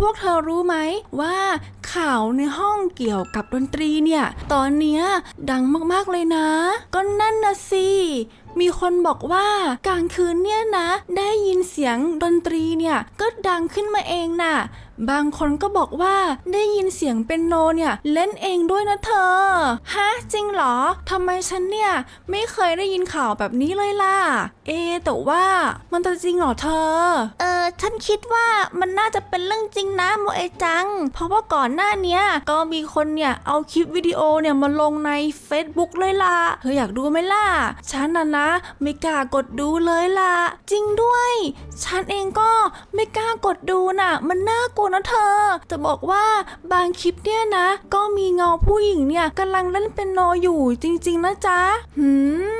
พวกเธอรู้ไหมว่าข่าวในห้องเกี่ยวกับดนตรีเนี่ย ตอนเนี้ยดังมากๆเลยนะ ก็นั่นนะสิมีคนบอกว่ากลางคืนเนี่ยนะ ได้ยินเสียงดนตรีเนี่ยก็ดังขึ้นมาเองน่ะ บางคนก็บอกว่าได้ยินเสียงเป็นโนเนี่ยเล่นเองด้วยนะเธอ ฮะจริงเหรอทำไมฉันเนี่ยไม่เคยได้ยินข่าวแบบนี้เลยล่ะ เอแต่ว่ามันจะจริงเหรอเธอ เออฉันคิดว่ามันน่าจะเป็นเรื่องจริงนะโมเอจัง เพราะว่าก่อนหน้าเนี้ยก็มีคนเนี่ยเอาคลิปวิดีโอเนี่ยมาลงใน Facebook เลยล่ะ เธออยากดูไหมล่ะ ฉันน่ะนะไม่กล้ากดดูเลยล่ะ จริงด้วย ฉันเองก็ไม่กล้ากดดูน่ะ มันน่ากลัวนะเธอ จะบอกว่าบางคลิปเนี่ยนะ ก็มีเงาผู้หญิงเนี่ยกำลังเล่นเป็นโนอยู่จริง ๆ นะจ๊ะหื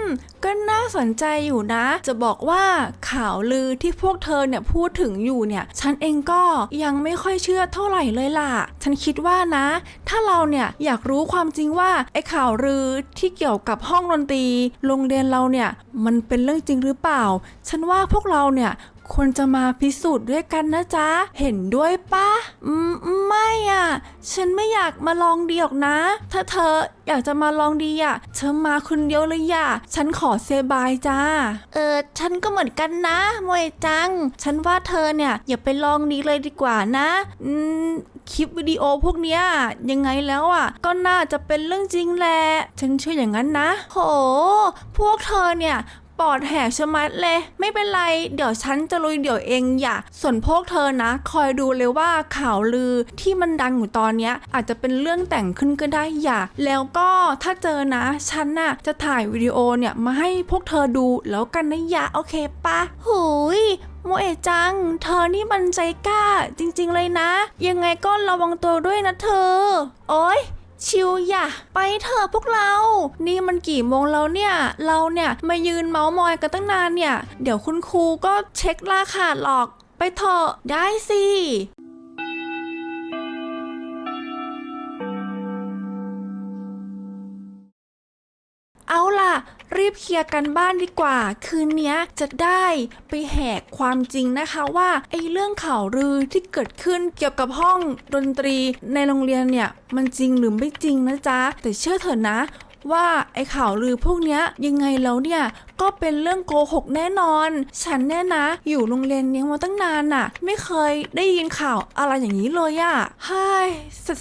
มก็น่าสนใจอยู่นะ จะบอกว่าข่าวลือที่พวกเธอเนี่ยพูดถึงอยู่เนี่ย ฉันเองก็ยังไม่ค่อยเชื่อเท่าไหร่เลยล่ะ ฉันคิดว่านะ ถ้าเราเนี่ยอยากรู้ความจริงว่าไอ้ข่าวลือที่เกี่ยวกับห้องดนตรี โรงเรียนเราเนี่ยมันเป็นเรื่องจริงหรือเปล่า ฉันว่าพวกเราเนี่ยควรจะมาพิสูจน์ด้วยกันนะจ๊ะ เห็นด้วยปะอืมไม่อะ ฉันไม่อยากมาลองดีหรอกนะ ถ้าเธออยากจะมาลองดีอะ เธอมาคนเดียวเลยอะฉันขอเซบายจ้า เออ ฉันก็เหมือนกันนะโมเอจัง ฉันว่าเธอเนี่ยอย่าไปลองดีเลยดีกว่านะ อืม คลิปวิดีโอพวกเนี้ยยังไงแล้วอะ ก็น่าจะเป็นเรื่องจริงแหละฉันเชื่ออย่างนั้นนะ โห พวกเธอเนี่ยปอดแหกชะมัดเลย ไม่เป็นไร เดี๋ยวฉันจะลุยเดี๋ยวเองอย่าส่วนพวกเธอนะ คอยดูเลยว่าข่าวลือที่มันดังอยู่ตอนเนี้ย อาจจะเป็นเรื่องแต่งขึ้นก็ได้อย่า แล้วก็ถ้าเจอนะ ฉันน่ะจะถ่ายวิดีโอเนี่ยมาให้พวกเธอดูแล้วกันนะอย่าโอเคปะหูย โมเอะจัง เธอนี่มันใจกล้า จริงๆเลยนะ ยังไงก็ระวังตัวด้วยนะเธอ โอ๊ยชิวอย่าไปเถอะพวกเรา นี่มันกี่โมงแล้วเนี่ย เราเนี่ยมายืนเมาส์มอยกันตั้งนานเนี่ย เดี๋ยวคุณครูก็เช็คราคาหรอก ไปเถอะได้สิ รีบเคลียร์กันบ้านดีกว่า คืนนี้จะได้ไปแหกความจริงนะคะว่าไอ้เรื่องข่าวลือที่เกิดขึ้นเกี่ยวกับห้องดนตรีในโรงเรียนเนี่ยมันจริงหรือไม่จริงนะจ๊ะ แต่เชื่อเถอะนะว่าไอ้ข่าวลือพวกเนี้ยยังไงแล้วเนี่ยก็เป็นเรื่องโกหกแน่นอน ฉันแน่นะ อยู่โรงเรียนเนี้ยมาตั้งนานน่ะ ไม่เคยได้ยินข่าวอะไรอย่างนี้เลยอะเฮ้ย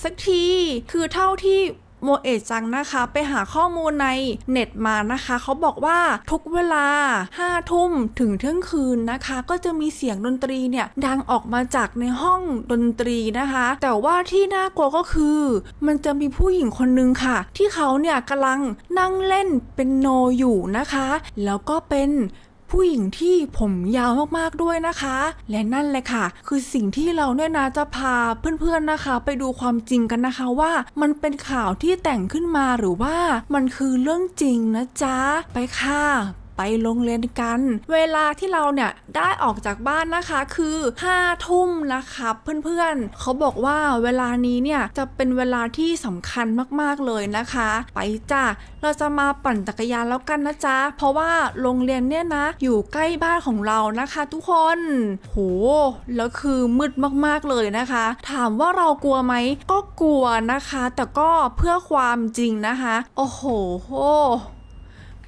สักที คือเท่าที่ โมเอะจังนะคะ ไปหาข้อมูลในเน็ตมานะคะ เขาบอกว่าทุกเวลา5ทุ่มถึงเที่ยงคืนนะคะ ก็จะมีเสียงดนตรีเนี่ยดังออกมาจากในห้องดนตรีนะคะ แต่ว่าที่น่ากลัวก็คือ มันจะมีผู้หญิงคนนึงค่ะ ที่เขาเนี่ยกำลังนั่งเล่นเป็นโนอยู่นะคะ แล้วก็เป็น ผู้หญิงที่ผมยาวมากๆด้วยนะคะ และนั่นเลยค่ะ คือสิ่งที่เราเนี่ยนะจะพาเพื่อนๆนะคะ ไปดูความจริงกันนะคะว่า มันเป็นข่าวที่แต่งขึ้นมาหรือว่ามันคือเรื่องจริงนะจ๊ะไปค่ะ ไปโรงเรียนกัน เวลาที่เราเนี่ยได้ออกจากบ้านนะคะคือ5ทุ่มนะคะเพื่อนๆเขาบอกว่าเวลานี้เนี่ยจะเป็นเวลาที่สำคัญมากๆเลยนะคะ ไปจ้ะเราจะมาปั่นจักรยานแล้วกันนะจ๊ะเพราะว่าโรงเรียนเนี่ยนะ อยู่ใกล้บ้านของเรานะคะทุกคน โห แล้วคือมืดมากๆเลยนะคะ ถามว่าเรากลัวไหมก็กลัวนะคะ แต่ก็เพื่อความจริงนะคะ โอ้โห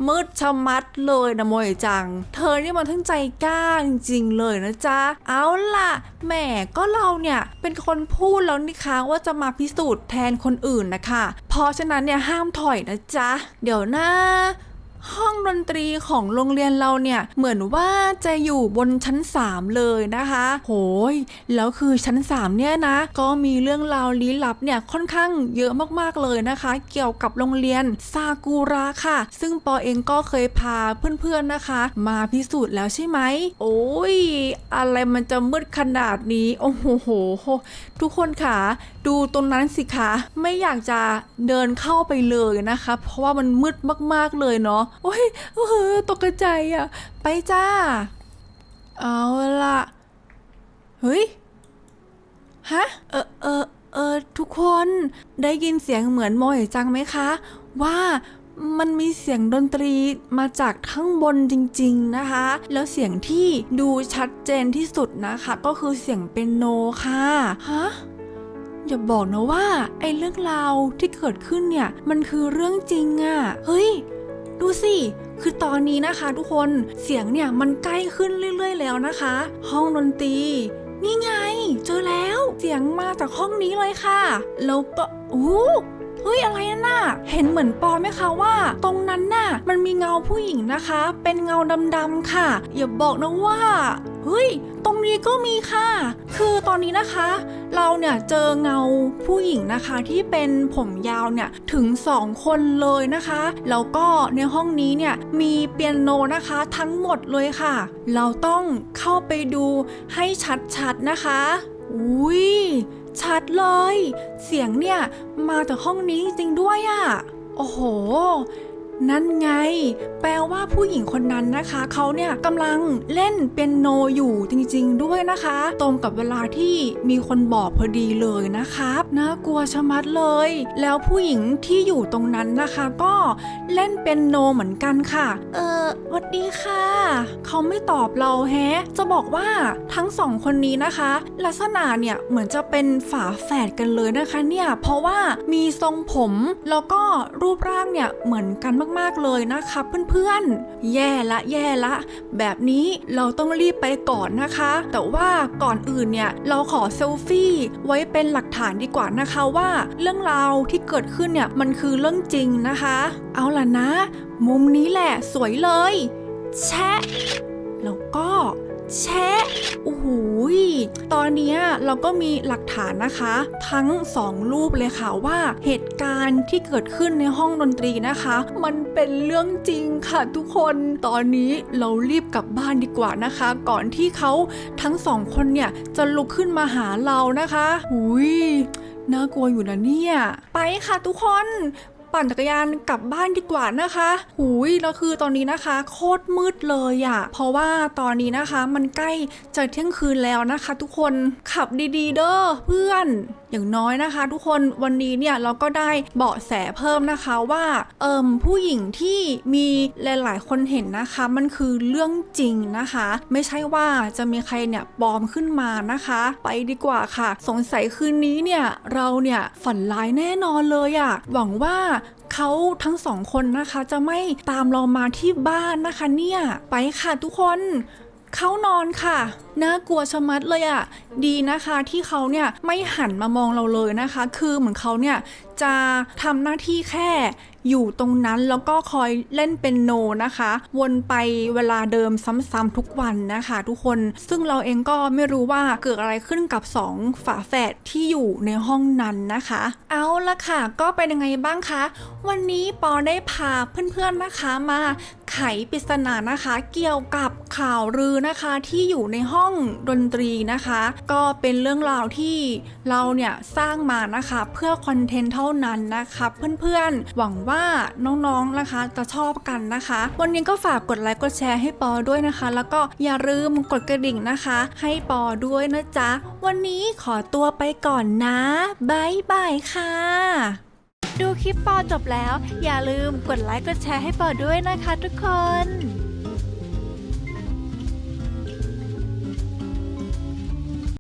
มืดชะมัดเลยนะโมยจัง เธอนี่มันทั้งใจกล้าจริงๆเลยนะจ๊ะ เอาล่ะแหมก็เราเนี่ยเป็นคนพูดแล้วนี่คะว่าจะมาพิสูจน์แทนคนอื่นนะคะ เพราะฉะนั้นเนี่ยห้ามถอยนะจ๊ะ เดี๋ยวนะ ห้องดนตรีของโรงเรียนเราเนี่ย เหมือนว่าจะอยู่บนชั้น 3 เลยนะคะ โหย แล้วคือชั้น 3 เนี่ยนะ ก็มีเรื่องราวลี้ลับเนี่ยค่อนข้างเยอะมากๆเลยนะคะ เกี่ยวกับโรงเรียนซากุระค่ะ ซึ่งปอเองก็เคยพาเพื่อนๆนะคะ มาพิสูจน์แล้วใช่ไหม โอ้ย อะไรมันจะมืดขนาดนี้ โอ้โหทุกคนค่ะ ดูตรงนั้นสิคะ ไม่อยากจะเดินเข้าไปเลยนะคะ เพราะว่ามันมืดมากๆเลยเนาะโอ้ยเออตกใจอะ ไปจ้า เอาละเฮ้ย ฮะ เออเออเออทุกคนได้ยินเสียงเหมือนโมยจังไหมคะ ว่ามันมีเสียงดนตรีมาจากข้างบนจริงๆนะคะ แล้วเสียงที่ดูชัดเจนที่สุดนะคะ ก็คือเสียงเปียโนค่ะฮะอย่าบอกนะว่าไอ้เรื่องราวที่เกิดขึ้นเนี่ย มันคือเรื่องจริงอะเฮ้ย ดูสิ คือตอนนี้นะคะทุกคนเสียงเนี่ยมันใกล้ขึ้นเรื่อย ๆ แล้วนะคะ ห้องดนตรี นี่ไง เจอแล้วเสียงมาจากห้องนี้เลยค่ะ แล้วก็อู้ เฮ้ยอะไรนั่นน่ะ เห็นเหมือนปอไหมคะว่า ตรงนั้นน่ะ มันมีเงาผู้หญิงนะคะ เป็นเงาดำๆค่ะ อย่าบอกนะว่าเฮ้ย ตรงนี้ก็มีค่ะ คือตอนนี้นะคะ เราเนี่ยเจอเงาผู้หญิงนะคะที่เป็นผมยาวเนี่ยถึงสองคนเลยนะคะ แล้วก็ในห้องนี้เนี่ยมีเปียโนนะคะทั้งหมดเลยค่ะ เราต้องเข้าไปดูให้ชัดๆนะคะ อุ้ย ชัดเลย เสียงเนี่ย มาจากห้องนี้จริงๆด้วยอะ่ะ โอ้โห นั่นไง แปลว่าผู้หญิงคนนั้นนะคะ เขาเนี่ยกำลังเล่นเปียโนอยู่จริงๆด้วยนะคะ ตรงกับเวลาที่มีคนบอกพอดีเลยนะครับน่ากลัวชะมัดเลย แล้วผู้หญิงที่อยู่ตรงนั้นนะคะ ก็เล่นเปียโนเหมือนกันค่ะ เออวัดดีค่ะ เขาไม่ตอบเราแฮะ จะบอกว่าทั้งสองคนนี้นะคะ ลักษณะเนี่ยเหมือนจะเป็นฝาแฝดกันเลยนะคะเนี่ยเพราะว่ามีทรงผมแล้วก็รูปร่างเนี่ยเหมือนกันมากๆเลยนะคะเพื่อนๆ แย่ละแย่ละ แบบนี้เราต้องรีบไปก่อนนะคะ แต่ว่าก่อนอื่นเนี่ยเราขอเซลฟี่ไว้เป็นหลักฐานดีกว่านะคะว่า เรื่องราวที่เกิดขึ้นเนี่ยมันคือเรื่องจริงนะคะ เอาล่ะนะ มุมนี้แหละสวยเลย แชะ แล้วก็ แชะโอ้โหยตอนนี้เราก็มีหลักฐานนะคะ ทั้งสองรูปเลยค่ะว่าเหตุการณ์ที่เกิดขึ้นในห้องดนตรีนะคะ มันเป็นเรื่องจริงค่ะทุกคนตอนนี้เรารีบกลับบ้านดีกว่านะคะ ก่อนที่เขาทั้งสองคนเนี่ยจะลุกขึ้นมาหาเรานะคะหุยน่ากลัวอยู่นะเนี่ย ไปค่ะทุกคน ปั่นจักรยานกลับบ้านดีกว่านะคะ หูยแล้วคือตอนนี้นะคะ โคตรมืดเลยอะ่ะเพราะว่าตอนนี้นะคะมันใกล้จะเที่ยงคืนแล้วนะคะ ทุกคนขับดีๆ เด้อเพื่อน อย่างน้อยนะคะ ทุกคนวันนี้เนี่ยเราก็ได้เบาะแสเพิ่มนะคะว่าเอิมผู้หญิงที่มีหลาย ๆ คนเห็นนะคะ มันคือเรื่องจริงนะคะ ไม่ใช่ว่าจะมีใครเนี่ยปลอมขึ้นมานะคะ ไปดีกว่าค่ะ สงสัยคืนนี้เนี่ยเราเนี่ยฝันร้ายแน่นอนเลยอะหวังว่าเขาทั้งสองคนนะคะจะไม่ตามเรามาที่บ้านนะคะเนี่ย ไปค่ะทุกคน เขานอนค่ะ น่ากลัวชะมัดเลยอะ่ะ ดีนะคะที่เขาเนี่ยไม่หันมามองเราเลยนะคะ คือเหมือนเขาเนี่ย จะทำหน้าที่แค่อยู่ตรงนั้นแล้วก็คอยเล่นเป็นโนนะคะ วนไปเวลาเดิมซ้ำๆทุกวันนะคะ ทุกคนซึ่งเราเองก็ไม่รู้ว่าเกิดอะไรขึ้นกับสองฝาแฝดที่อยู่ในห้องนั้นนะคะ เอาละค่ะ ก็เป็นยังไงบ้างคะ วันนี้ปอได้พาเพื่อนๆนะคะมาไขปริศนานะคะเกี่ยวกับข่าวลือนะคะที่อยู่ในห้องดนตรีนะคะ ก็เป็นเรื่องราวที่เราเนี่ยสร้างมานะคะ เพื่อคอนเทนต์เท่านั้นนะคะเพื่อนๆ หวังว่าน้องๆนะคะจะชอบกันนะคะ วันนี้ก็ฝากกดไลค์กดแชร์ให้ปอด้วยนะคะ แล้วก็อย่าลืมกดกระดิ่งนะคะ ให้ปอด้วยนะจ๊ะ วันนี้ขอตัวไปก่อนนะบายบายค่ะดูคลิปปอจบแล้ว อย่าลืมกดไลค์กดแชร์ให้ปอด้วยนะคะทุกคน